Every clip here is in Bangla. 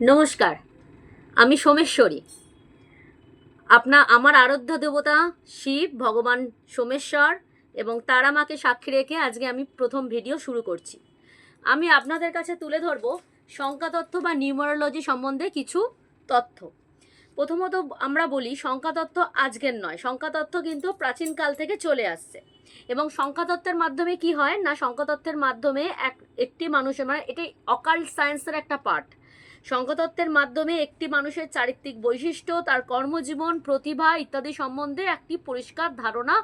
নমস্কার, আমি সোমেশ্বরী। আপনা আমার আরাধ্য দেবতা শিব, ভগবান সোমেশ্বর এবং তারা মাকে সাক্ষী রেখে আজকে আমি প্রথম ভিডিও শুরু করছি। আমি আপনাদের কাছে তুলে ধরব সংখ্যাতত্ত্ব বা নিউমারোলজি সম্বন্ধে কিছু তথ্য। প্রথমত আমরা বলি সংখ্যাতত্ত্ব আজকের নয় সংখ্যাতত্ত্ব কিন্তু প্রাচীনকাল থেকে চলে আসছে। এবং সংখ্যাতত্ত্বের মাধ্যমে কি হয় না সংখ্যাতত্ত্বের মাধ্যমে এক, একটি মানুষের মানে এটি অকাল্ট সায়েন্সের একটা পার্ট সংখ্যাতত্ত্বের মাধ্যমে একটি মানুষের চারিত্রিক বৈশিষ্ট্য, তার কর্মজীবন, প্রতিভা ইত্যাদি সম্বন্ধে একটি পরিষ্কার ধারণা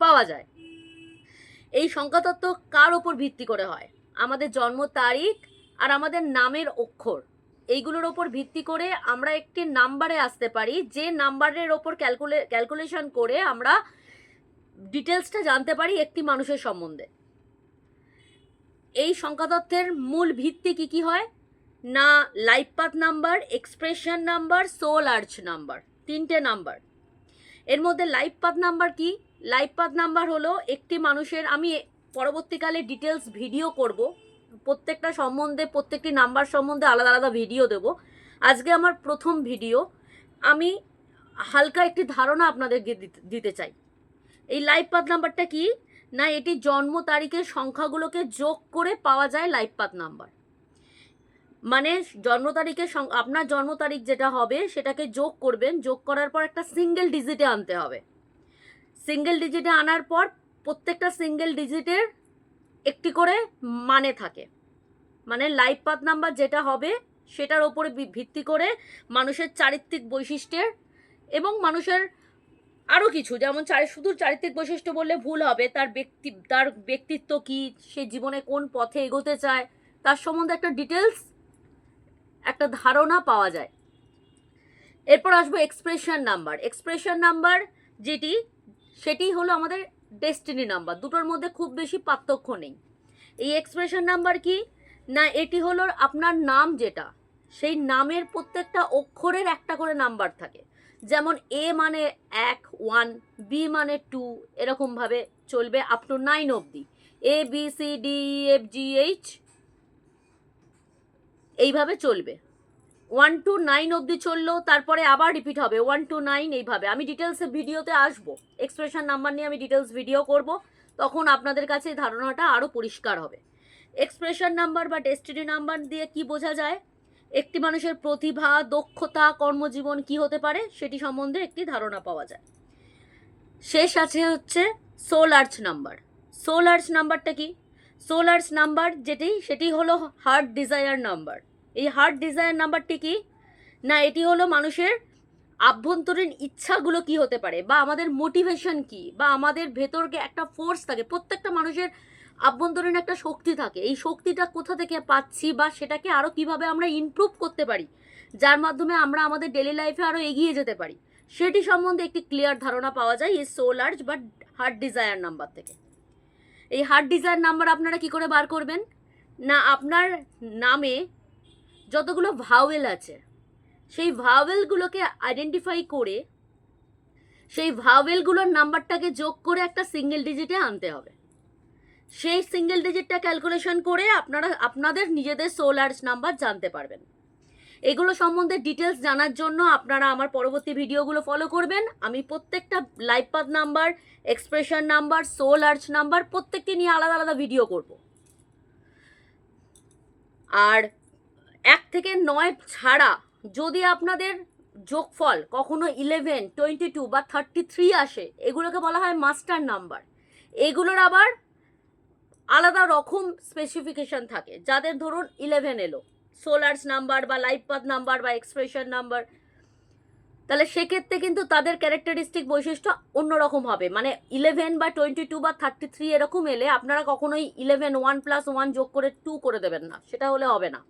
পাওয়া যায়। এই সংখ্যাতত্ত্ব কার ওপর ভিত্তি করে হয়? আমাদের জন্ম তারিখ আর আমাদের নামের অক্ষর, এইগুলোর ওপর ভিত্তি করে আমরা একটি নাম্বারে আসতে পারি। যে নাম্বারের ওপর ক্যালকুলে, ক্যালকুলেশন করে আমরা ডিটেলসটা জানতে পারি একটি মানুষের সম্বন্ধে। এই সংখ্যাতত্ত্বের মূল ভিত্তি কি কি হয়? না life path number, expression number, soul urge number, তিনটে নাম্বার। এর মধ্যে লাইফ পাথ নাম্বার কি? লাইফ পাথ নাম্বার হলো একটি মানুষের, আমি পরবর্তীকালে ডিটেলস ভিডিও করব, প্রত্যেকটা সম্বন্ধে, প্রত্যেকটি নাম্বার সম্বন্ধে আলাদা আলাদা ভিডিও দেব। আজকে আমার প্রথম ভিডিও, আমি হালকা একটি ধারণা আপনাদেরকে দিতে- দিতে চাই। এই লাইফ পাথ নাম্বারটা কি? না, এটি জন্ম তারিখের সংখ্যাগুলোকে যোগ করে পাওয়া যায় লাইফ পাথ নাম্বার। মানে জন্ম তারিখে আপনার জন্ম তারিখ যেটা হবে, সেটাকে যোগ করবেন। যোগ করার পর একটা সিঙ্গেল ডিজিটে আনতে হবে। সিঙ্গেল ডিজিটে আনার পর প্রত্যেকটা সিঙ্গেল ডিজিটের একটি করে মানে থাকে। মানে লাইফ পাথ নাম্বার যেটা হবে, সেটার ওপরে ভিত্তি করে মানুষের চারিত্রিক বৈশিষ্ট্যের এবং মানুষের আরও কিছু। যেমন শুধু চারিত্রিক বৈশিষ্ট্য বললে ভুল হবে, তার ব্যক্তি তার ব্যক্তিত্ব কী, সে জীবনে কোন পথে এগোতে চায়, তার সম্বন্ধে একটা ডিটেলস একটা ধারণা পাওয়া যায়। এরপর আসব এক্সপ্রেশন নাম্বার এক্সপ্রেশন নাম্বার যেটি, সেটি হলো আমাদের ডেস্টিনি নাম্বার দুটোর মধ্যে খুব বেশি পার্থক্য নেই। এই এক্সপ্রেশন নাম্বার কি? না, এটি হলো আপনার নাম যেটা। সেই নামের প্রত্যেকটা অক্ষরের একটা করে নাম্বার থাকে। যেমন এ মানে এক ওয়ান বি মানে টু এরকমভাবে চলবে আপ টু নাইন অবধি। A B C D F G H এইভাবে চলবে। ওয়ান টু নাইন অবধি চলল, তারপরে আবার রিপিট হবে। ওয়ান টু নাইন এইভাবে। আমি ডিটেলসে ভিডিওতে আসব। এক্সপ্রেশন নাম্বার নিয়ে আমি ডিটেলস ভিডিও করব। তখন আপনাদের কাছে ধারণাটা আরও পরিষ্কার হবে। এক্সপ্রেশন নাম্বার বা ডেস্টিনি নাম্বার দিয়ে কি বোঝা যায়? একটি মানুষের প্রতিভা, দক্ষতা, কর্মজীবন কি হতে পারে? সেটি সম্বন্ধে একটি ধারণা পাওয়া যায়। শেষ আছে হচ্ছে soul urge number soul urge নাম্বারটা কি? সোল আর্চ নাম্বার যেটি, সেটি হলো হার্ট ডিজায়ার নাম্বার এই হার্ট ডিজায়ার নাম্বারটি কি? না, এটি হলো মানুষের আভ্যন্তরীণ ইচ্ছাগুলো কি হতে পারে? বা আমাদের মোটিভেশন কি? বা আমাদের ভেতরকে একটা ফোর্স থাকে, প্রত্যেকটা মানুষের আভ্যন্তরীণ একটা শক্তি থাকে। এই শক্তিটা কোথা থেকে পাচ্ছি বা সেটাকে আরও কীভাবে আমরা ইমপ্রুভ করতে পারি? যার মাধ্যমে আমরা আমাদের ডেলি লাইফে আরও এগিয়ে যেতে পারি। সেটি সম্বন্ধে একটি ক্লিয়ার ধারণা পাওয়া যায় এই সোল আর্চ বা হার্ট ডিজায়ার নাম্বার থেকে। এই হার্ট ডিজায়ার নাম্বার আপনারা কি করে বার করবেন? না, আপনার নামে যতগুলো ভাওয়েল আছে, সেই ভাওয়েলগুলোকে আইডেন্টিফাই করে, সেই ভাওয়েলগুলোর নাম্বারটাকে যোগ করে একটা সিঙ্গেল ডিজিটে আনতে হবে। সেই সিঙ্গেল ডিজিটটা ক্যালকুলেশন করে আপনারা, আপনাদের নিজেদের সোল আর্চ নাম্বার জানতে পারবেন। এগুলো সম্বন্ধে ডিটেলস জানার জন্য আপনারা আমার পরবর্তী ভিডিওগুলো ফলো করবেন। আমি প্রত্যেকটা life path number expression number soul urge number প্রত্যেকটি নিয়ে আলাদা আলাদা ভিডিও করব। আর এক থেকে নয় ছাড়া যদি আপনাদের যোগফল কখনো ইলেভেন টোয়েন্টি টু বা থার্টি থ্রি আসে, এগুলোকে বলা হয় মাস্টার নাম্বার এগুলোর আবার আলাদা রকম স্পেসিফিকেশন থাকে। যাদের ধরুন ইলেভেন এলো সোলার্স নাম্বার বা লাইফ পাথ নাম্বার বা এক্সপ্রেশন নাম্বার তাহলে সেক্ষেত্রে কিন্তু তাদের ক্যারেক্টারিস্টিক বৈশিষ্ট্য অন্যরকম হবে। মানে ইলেভেন বা টোয়েন্টি টু বা থার্টি থ্রি এরকম এলে আপনারা কখনোই ইলেভেন ওয়ান প্লাস ওয়ান যোগ করে টু করে দেবেন না। সেটা হলে হবে না।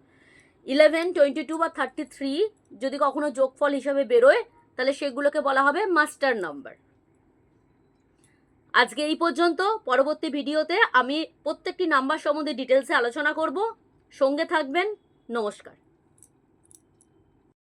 ইলেভেন টোয়েন্টি টু বা থার্টি থ্রি যদি কখনো যোগফল হিসাবে বেরোয়, তাহলে সেগুলোকে বলা হবে মাস্টার নাম্বার। আজকে এই পর্যন্ত। পরবর্তী ভিডিওতে আমি প্রত্যেকটি নাম্বার সম্বন্ধে ডিটেলসে আলোচনা করব। সঙ্গে থাকবেন। নমস্কার।